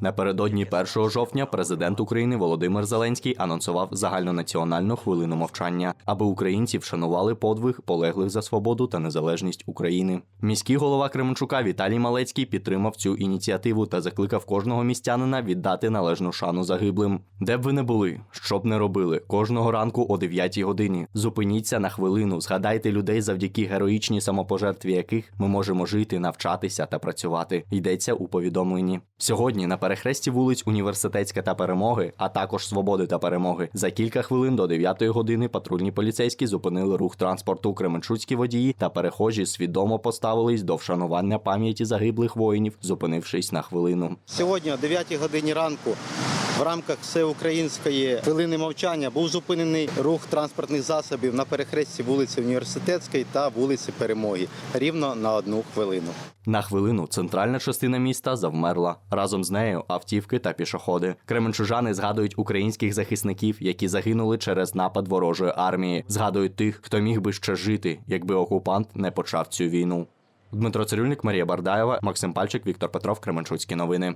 Напередодні 1 жовтня президент України Володимир Зеленський анонсував загальнонаціональну хвилину мовчання, аби українці вшанували подвиг полеглих за свободу та незалежність України. Міський голова Кременчука Віталій Малецький підтримав цю ініціативу та закликав кожного містянина віддати належну шану загиблим. Де б ви не були, що б не робили, кожного ранку о 9 годині. Зупиніться на хвилину, згадайте людей, завдяки героїчній самопожертві яких ми можемо жити, навчатися та працювати. Йдеться у повідомленні. Сьогодні на перехресті вулиць Університетська та Перемоги, а також Свободи та Перемоги. За кілька хвилин до 9 години патрульні поліцейські зупинили рух транспорту. Кременчуцькі водії та перехожі свідомо поставились до вшанування пам'яті загиблих воїнів, зупинившись на хвилину. Сьогодні о 9 годині ранку в рамках всеукраїнської хвилини мовчання був зупинений рух транспортних засобів на перехресті вулиці Університетської та вулиці Перемоги рівно на одну хвилину. На хвилину центральна частина міста завмерла. Разом з нею автівки та пішоходи. Кременчужани згадують українських захисників, які загинули через напад ворожої армії. Згадують тих, хто міг би ще жити, якби окупант не почав цю війну. Дмитро Цирюльник, Марія Бардаєва, Максим Пальчик, Віктор Петров, Кременчуцькі новини.